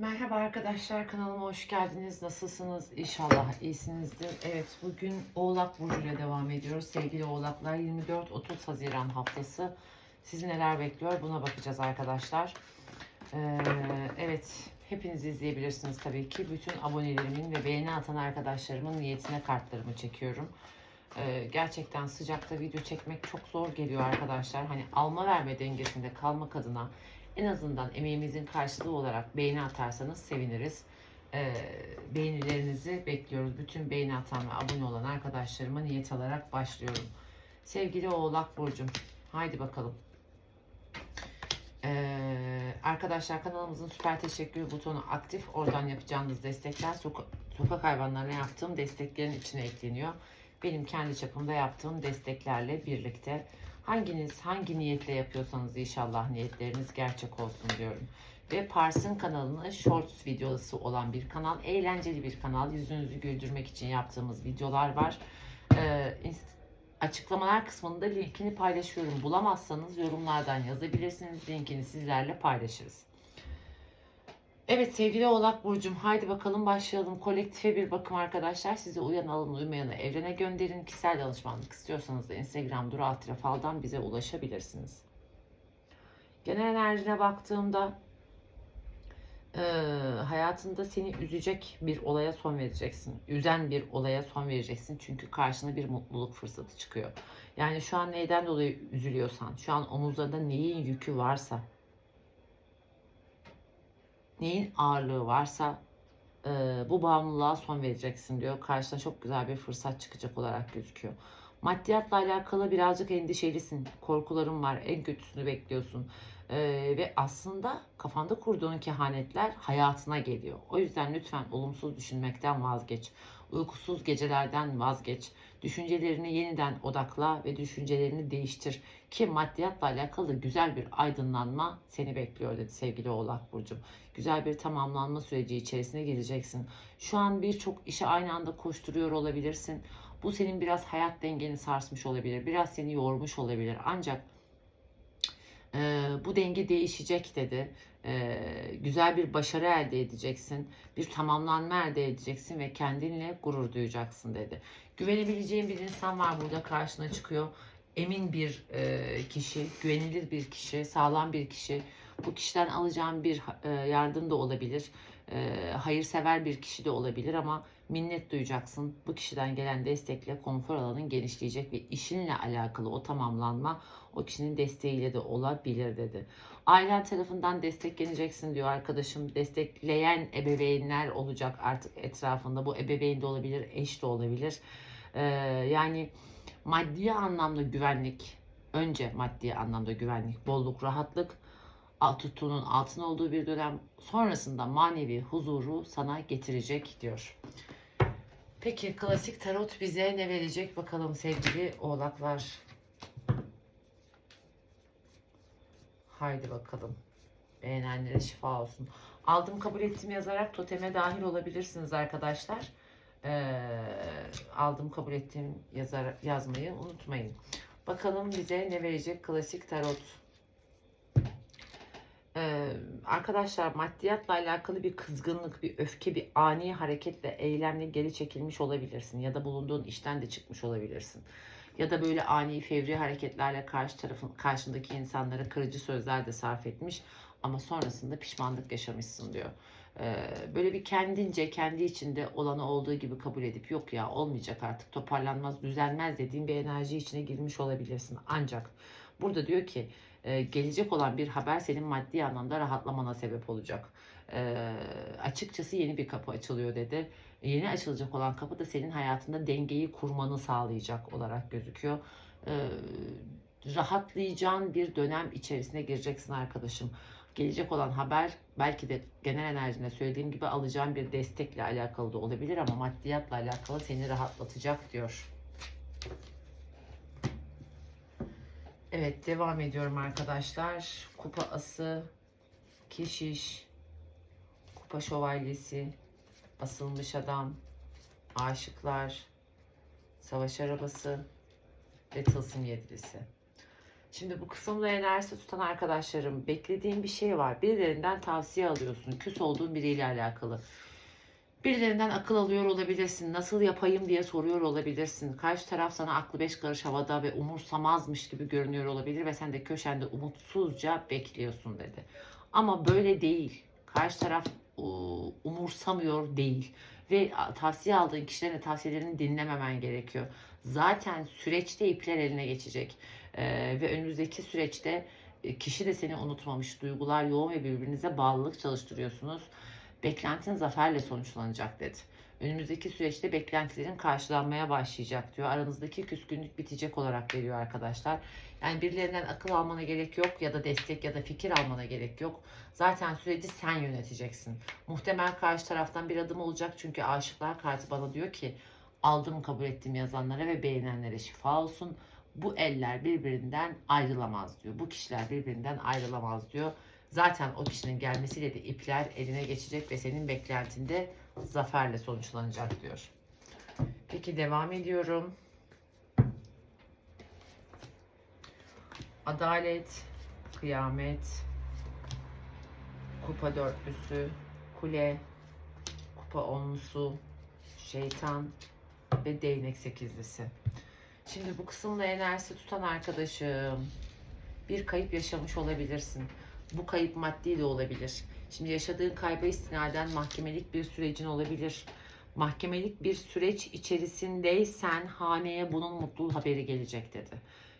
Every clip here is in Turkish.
Merhaba arkadaşlar kanalıma hoş geldiniz. Nasılsınız? İnşallah iyisinizdir. Evet bugün Oğlak Burcu ile devam ediyoruz. Sevgili Oğlaklar 24-30 Haziran haftası sizi neler bekliyor buna bakacağız arkadaşlar. Ee, evet hepiniz izleyebilirsiniz tabii ki. Bütün abonelerimin ve beğeni atan arkadaşlarımın niyetine kartlarımı çekiyorum. Ee, gerçekten sıcakta video çekmek çok zor geliyor arkadaşlar. Hani alma verme dengesinde kalmak adına en azından emeğimizin karşılığı olarak beğeni atarsanız seviniriz. Ee, beğenilerinizi bekliyoruz. Bütün beğeni atan ve abone olan arkadaşlarıma niyet alarak başlıyorum. Sevgili Oğlak Burcum, haydi bakalım. Ee, arkadaşlar kanalımızın süper teşekkür butonu aktif. Oradan yapacağınız destekler soka- sokak hayvanlarına yaptığım desteklerin içine ekleniyor. Benim kendi çapımda yaptığım desteklerle birlikte hanginiz hangi niyetle yapıyorsanız inşallah niyetleriniz gerçek olsun diyorum. Ve Pars'ın kanalını shorts videosu olan bir kanal, eğlenceli bir kanal. Yüzünüzü güldürmek için yaptığımız videolar var. Ee, açıklamalar kısmında linkini paylaşıyorum. Bulamazsanız yorumlardan yazabilirsiniz. Linkini sizlerle paylaşırız. Evet sevgili Oğlak Burcum haydi bakalım başlayalım. Kolektife bir bakım arkadaşlar. Size uyan alın uymayanı evrene gönderin. Kişisel danışmanlık istiyorsanız da Instagram Duru Fal'dan bize ulaşabilirsiniz. Genel enerjine baktığımda eee, hayatında seni üzecek bir olaya son vereceksin. Üzen bir olaya son vereceksin. Çünkü karşına bir mutluluk fırsatı çıkıyor. Yani şu an neyden dolayı üzülüyorsan, şu an omuzlarında neyin yükü varsa, neyin ağırlığı varsa e, bu bağımlılığa son vereceksin diyor. Karşına çok güzel bir fırsat çıkacak olarak gözüküyor. Maddiyatla alakalı birazcık endişelisin. Korkuların var. En kötüsünü bekliyorsun. E, ve aslında kafanda kurduğun kehanetler hayatına geliyor. O yüzden lütfen olumsuz düşünmekten vazgeç. Uykusuz gecelerden vazgeç. Düşüncelerini yeniden odakla ve düşüncelerini değiştir. Ki maddiyatla alakalı güzel bir aydınlanma seni bekliyor dedi sevgili Oğlak Burcu'm güzel bir tamamlanma süreci içerisine gireceksin. Şu an birçok işe aynı anda koşturuyor olabilirsin. Bu senin biraz hayat dengeni sarsmış olabilir. Biraz seni yormuş olabilir. Ancak e, bu denge değişecek dedi. E, güzel bir başarı elde edeceksin. Bir tamamlanma elde edeceksin ve kendinle gurur duyacaksın dedi. Güvenebileceğin bir insan var burada karşına çıkıyor. Emin bir e, kişi, güvenilir bir kişi, sağlam bir kişi. Bu kişiden alacağın bir e, yardım da olabilir. E, hayırsever bir kişi de olabilir ama minnet duyacaksın. Bu kişiden gelen destekle konfor alanın genişleyecek ve işinle alakalı o tamamlanma o kişinin desteğiyle de olabilir dedi. Ailen tarafından destekleneceksin diyor arkadaşım. Destekleyen ebeveynler olacak artık etrafında. Bu ebeveyn de olabilir, eş de olabilir. E, yani maddi anlamda güvenlik, önce maddi anlamda güvenlik, bolluk, rahatlık tuttuğunun altın olduğu bir dönem sonrasında manevi huzuru sana getirecek diyor. Peki klasik tarot bize ne verecek bakalım sevgili oğlaklar. Haydi bakalım. Beğenenlere şifa olsun. Aldım kabul ettim yazarak toteme dahil olabilirsiniz arkadaşlar. Ee, aldım kabul ettim yazar, yazmayı unutmayın. Bakalım bize ne verecek klasik tarot. Ee, arkadaşlar maddiyatla alakalı bir kızgınlık, bir öfke, bir ani hareketle, eylemle geri çekilmiş olabilirsin. Ya da bulunduğun işten de çıkmış olabilirsin. Ya da böyle ani fevri hareketlerle karşı tarafın karşındaki insanlara kırıcı sözler de sarf etmiş ama sonrasında pişmanlık yaşamışsın diyor. Böyle bir kendince kendi içinde olanı olduğu gibi kabul edip yok ya olmayacak artık toparlanmaz düzelmez dediğin bir enerji içine girmiş olabilirsin. Ancak burada diyor ki gelecek olan bir haber senin maddi anlamda rahatlamana sebep olacak. Açıkçası yeni bir kapı açılıyor dedi. Yeni açılacak olan kapı da senin hayatında dengeyi kurmanı sağlayacak olarak gözüküyor. Rahatlayacağın bir dönem içerisine gireceksin arkadaşım. Gelecek olan haber belki de genel enerjinde söylediğim gibi alacağın bir destekle alakalı da olabilir ama maddiyatla alakalı seni rahatlatacak diyor. Evet devam ediyorum arkadaşlar. Kupa ası, keşiş, kupa şövalyesi, asılmış adam, aşıklar, savaş arabası ve tılsım yedilisi. Şimdi bu kısımda enerjisi tutan arkadaşlarım beklediğin bir şey var. Birilerinden tavsiye alıyorsun. Küs olduğun biriyle alakalı. Birilerinden akıl alıyor olabilirsin. Nasıl yapayım diye soruyor olabilirsin. Karşı taraf sana aklı beş karış havada ve umursamazmış gibi görünüyor olabilir ve sen de köşende umutsuzca bekliyorsun dedi. Ama böyle değil. Karşı taraf umursamıyor değil ve tavsiye aldığın kişilerin tavsiyelerini dinlememen gerekiyor. Zaten süreçte ipler eline geçecek Ee, ve önümüzdeki süreçte e, kişi de seni unutmamış. Duygular yoğun ve birbirinize bağlılık çalıştırıyorsunuz. Beklentin zaferle sonuçlanacak dedi. Önümüzdeki süreçte beklentilerin karşılanmaya başlayacak diyor. Aranızdaki küskünlük bitecek olarak veriyor arkadaşlar. Yani birilerinden akıl almana gerek yok ya da destek ya da fikir almana gerek yok. Zaten süreci sen yöneteceksin. Muhtemel karşı taraftan bir adım olacak çünkü aşıklar kartı bana diyor ki aldım kabul ettim yazanlara ve beğenenlere şifa olsun. Bu eller birbirinden ayrılamaz diyor. Bu kişiler birbirinden ayrılamaz diyor. Zaten o kişinin gelmesiyle de ipler eline geçecek ve senin beklentinde zaferle sonuçlanacak diyor. Peki devam ediyorum. Adalet, kıyamet, kupa dörtlüsü, kule, kupa onlusu, şeytan ve değnek sekizlisi. Şimdi bu kısımda enerjisi tutan arkadaşım bir kayıp yaşamış olabilirsin. Bu kayıp maddi de olabilir. Şimdi yaşadığın kayba istinaden mahkemelik bir sürecin olabilir. Mahkemelik bir süreç içerisindeysen haneye bunun mutlu haberi gelecek dedi.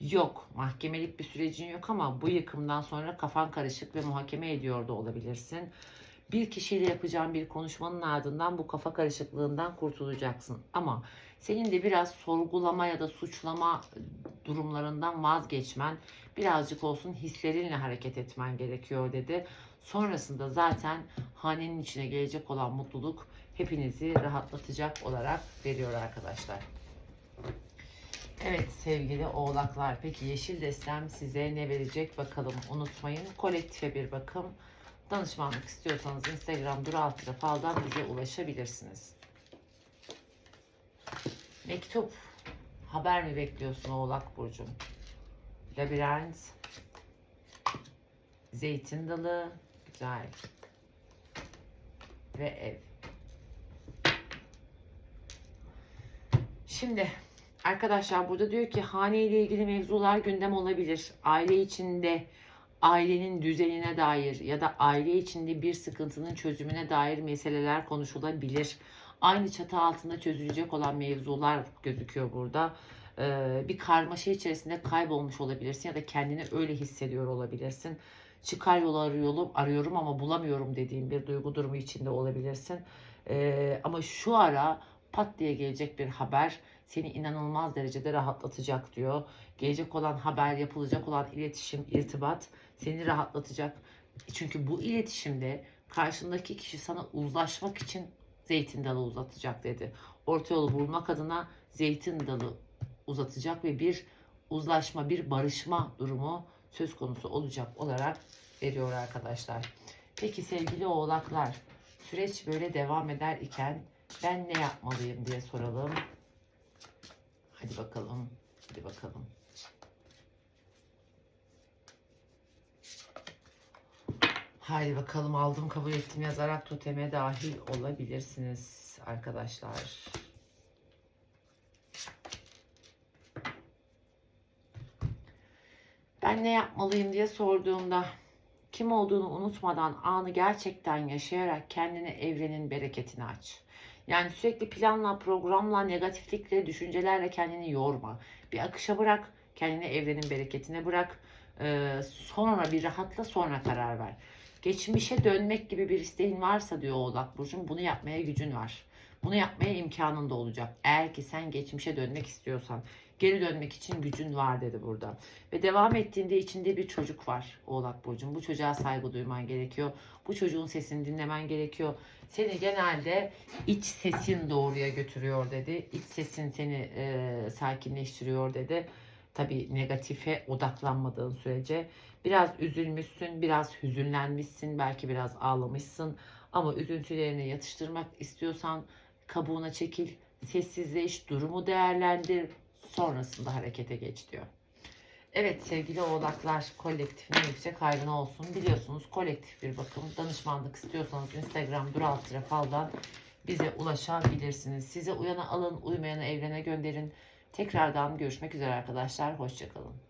Yok, mahkemelik bir sürecin yok ama bu yıkımdan sonra kafan karışık ve muhakeme ediyor da olabilirsin. Bir kişiyle yapacağın bir konuşmanın ardından bu kafa karışıklığından kurtulacaksın. Ama senin de biraz sorgulama ya da suçlama durumlarından vazgeçmen, birazcık olsun hislerinle hareket etmen gerekiyor dedi. Sonrasında zaten hanenin içine gelecek olan mutluluk hepinizi rahatlatacak olarak veriyor arkadaşlar. Evet sevgili oğlaklar peki yeşil destem size ne verecek bakalım unutmayın kolektife bir bakım danışmanlık istiyorsanız Instagram dur altı faldan bize ulaşabilirsiniz. Mektup haber mi bekliyorsun oğlak burcum? Labirent zeytin dalı güzel ve ev. Şimdi arkadaşlar burada diyor ki hane ile ilgili mevzular gündem olabilir. Aile içinde ailenin düzenine dair ya da aile içinde bir sıkıntının çözümüne dair meseleler konuşulabilir. Aynı çatı altında çözülecek olan mevzular gözüküyor burada. Ee, bir karmaşa içerisinde kaybolmuş olabilirsin ya da kendini öyle hissediyor olabilirsin. Çıkar yolu arıyorum, arıyorum ama bulamıyorum dediğin bir duygu durumu içinde olabilirsin. Ee, ama şu ara pat diye gelecek bir haber seni inanılmaz derecede rahatlatacak diyor. Gelecek olan haber, yapılacak olan iletişim, irtibat seni rahatlatacak. Çünkü bu iletişimde karşındaki kişi sana uzlaşmak için zeytin dalı uzatacak dedi. Orta yolu bulmak adına zeytin dalı uzatacak ve bir uzlaşma, bir barışma durumu söz konusu olacak olarak veriyor arkadaşlar. Peki sevgili oğlaklar, süreç böyle devam eder iken ben ne yapmalıyım diye soralım. Hadi bakalım. Hadi bakalım. Haydi bakalım aldım kabul ettim yazarak toteme dahil olabilirsiniz arkadaşlar. Ben ne yapmalıyım diye sorduğumda kim olduğunu unutmadan anı gerçekten yaşayarak kendine evrenin bereketini aç. Yani sürekli planla, programla, negatiflikle, düşüncelerle kendini yorma. Bir akışa bırak, kendini evrenin bereketine bırak. Ee, sonra bir rahatla, sonra karar ver. Geçmişe dönmek gibi bir isteğin varsa diyor Oğlak Burcu'm bunu yapmaya gücün var. Bunu yapmaya imkanın da olacak. Eğer ki sen geçmişe dönmek istiyorsan geri dönmek için gücün var dedi burada. Ve devam ettiğinde içinde bir çocuk var Oğlak Burcu'm. Bu çocuğa saygı duyman gerekiyor. Bu çocuğun sesini dinlemen gerekiyor. Seni genelde iç sesin doğruya götürüyor dedi. İç sesin seni e, sakinleştiriyor dedi. Tabii negatife odaklanmadığın sürece biraz üzülmüşsün, biraz hüzünlenmişsin, belki biraz ağlamışsın. Ama üzüntülerini yatıştırmak istiyorsan kabuğuna çekil, sessizleş, durumu değerlendir, sonrasında harekete geç diyor. Evet sevgili oğlaklar kolektifine yüksek hayrına olsun. Biliyorsunuz kolektif bir bakım danışmanlık istiyorsanız Instagram Dural Fal'dan bize ulaşabilirsiniz. Size uyana alın uymayana evrene gönderin. Tekrardan görüşmek üzere arkadaşlar. Hoşçakalın.